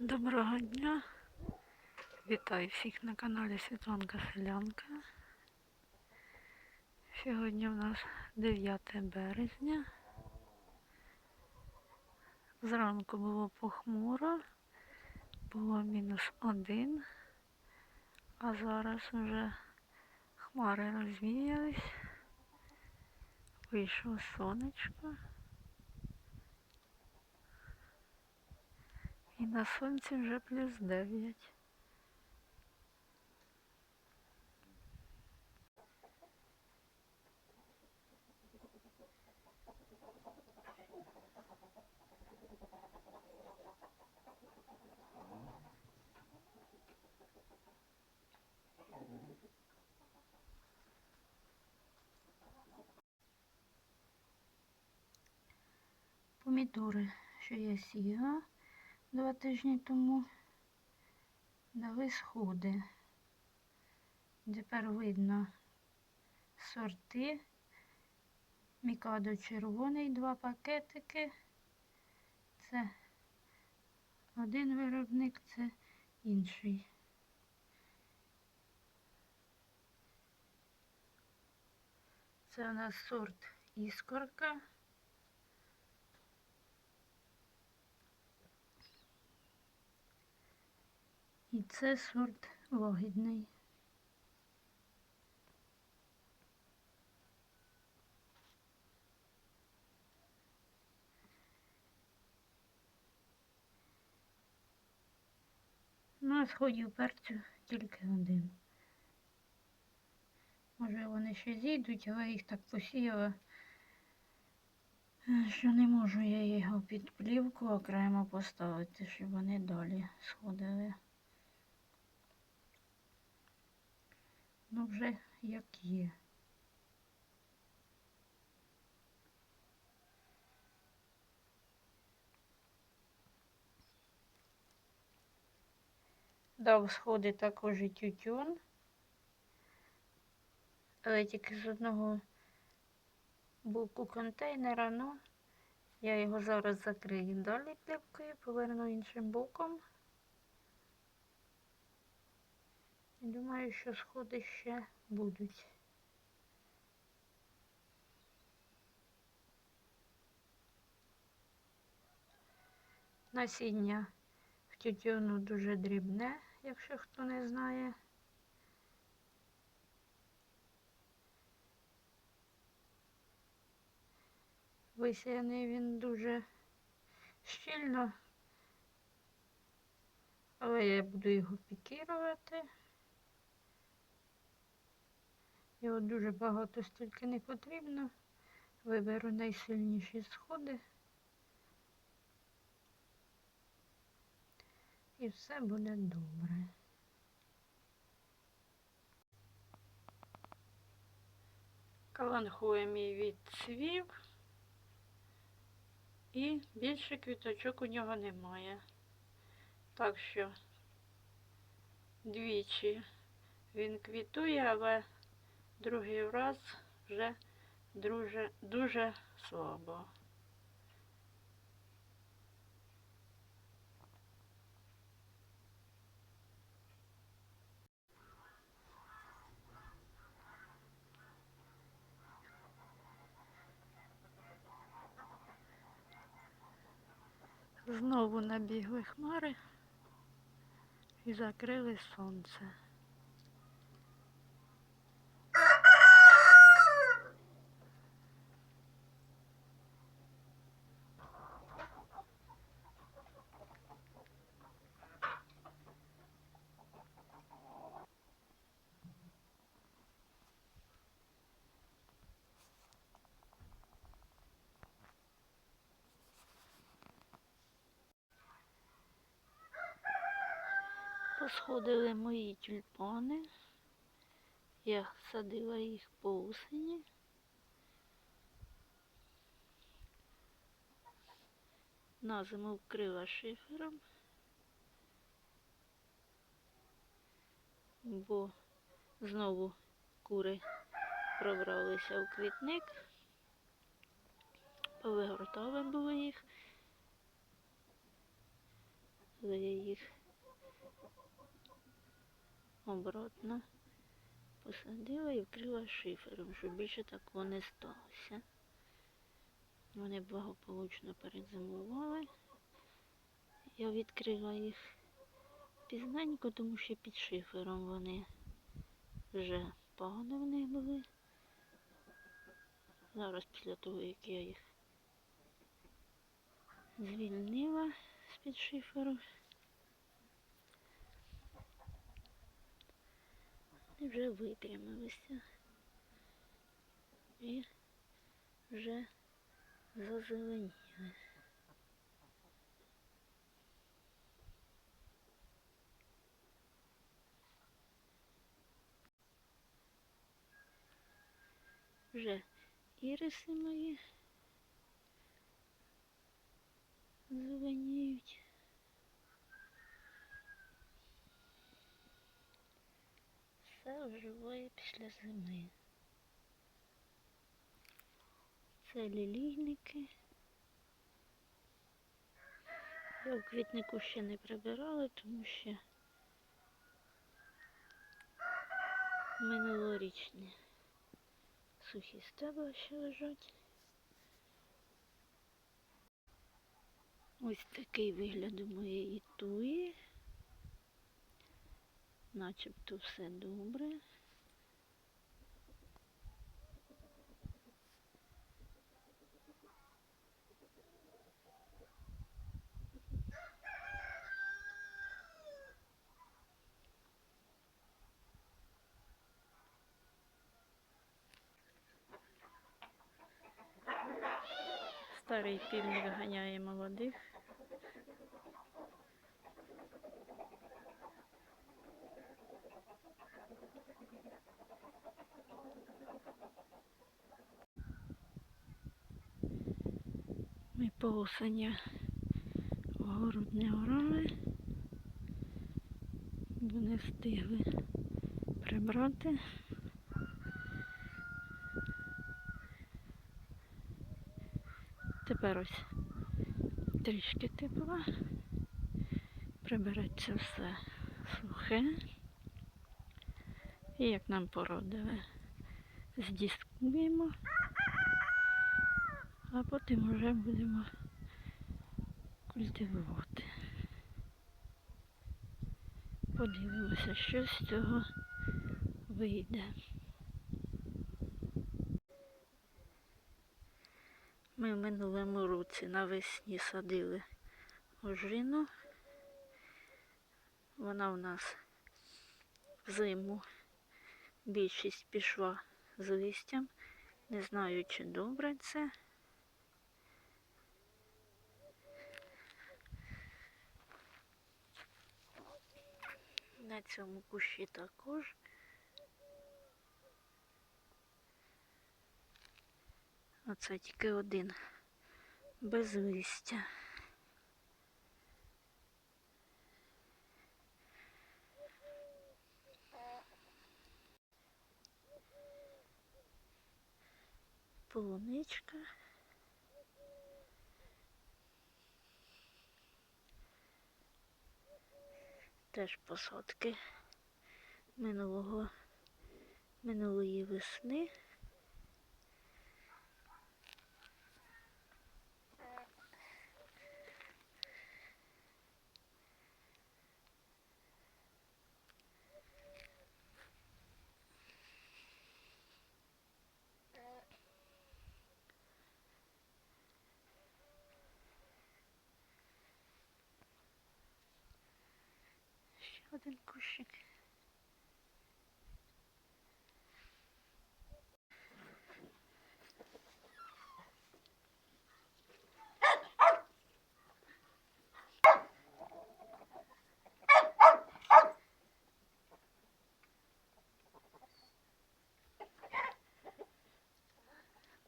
Доброго дня! Вітаю всіх на каналі Світланка Селянка. Сьогодні в нас 9 березня. Зранку було похмуро, було мінус один, а зараз вже хмари розвіялись, вийшло сонечко. І на сонці вже плюс 9. Помідори, що я сіяла два тижні тому, дали сходи. Тепер видно сорти. Мікадо червоний, два пакетики. Це один виробник, це інший. Це у нас сорт іскорка. І це сорт лагідний. Ну, а сходів перцю тільки один. Може вони ще зійдуть, але їх так посіяла, е, що не можу я його під плівку окремо поставити, щоб вони далі сходили. Ну, вже як є. Дав сходи також і тютюн. Але тільки з одного боку контейнера, ну я його зараз закрию далі плівкою, поверну іншим боком. І думаю, що сходи ще будуть. Насіння в тютюну дуже дрібне, якщо хто не знає. Висіяний він дуже щільно, але я буду його пікірувати. Його дуже багато стільки не потрібно. Виберу найсильніші сходи. І все буде добре. Каланхує мій відцвів. І більше квіточок у нього немає. Так що двічі він квітує, але другий раз вже дуже, дуже слабо. Знову набігли хмари і закрили сонце. Посходили мої тюльпани. Я садила їх по осені. На зиму вкрила шифером, бо знову кури пробралися в квітник. Повигортали було їх. коли я їх обратно посадила і вкрила шифером, щоб більше такого не сталося. Вони благополучно перезимували. Я відкрила їх пізненько, тому що під шифером вони вже погано в них були. Зараз після того, як я їх звільнила з-під шиферу, вже випрямилися і вже зазеленіли. Вже іриси мої зеленіють. Все оживає після зими. Це лілійники. Я в квітнику ще не прибирала, тому що минулорічні сухі стебла ще лежать. Ось такий вигляд у моєї туї. Начебто все добре. Старий півник ганяє молодих. Ми по осені город не орали, бо не встигли прибрати. Тепер ось трішки тепла. Прибереться все сухе. І як нам породили, здіскуємо, а потім вже будемо культивувати. Подивимося, що з цього вийде. Ми в минулому році навесні садили ожину. Вона у нас взиму більшість пішла з листям. Не знаю, чи добре це. На цьому кущі також. Оце тільки один без листя. Полуничка. Теж посадки минулого минулої весни. Один кущик.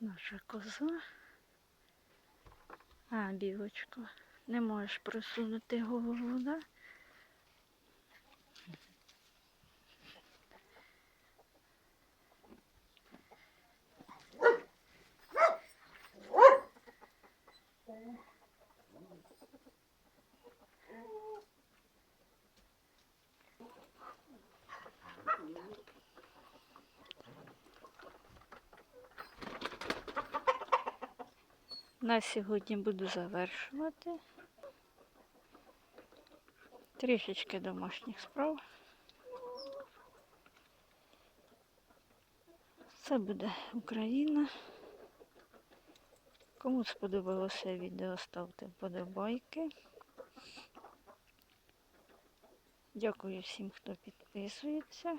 Наша коза. А, білочко, не можеш просунути голову, да? На сьогодні буду завершувати. Трішечки домашніх справ. Це буде Україна. Кому сподобалося відео, ставте вподобайки. Дякую всім, хто підписується.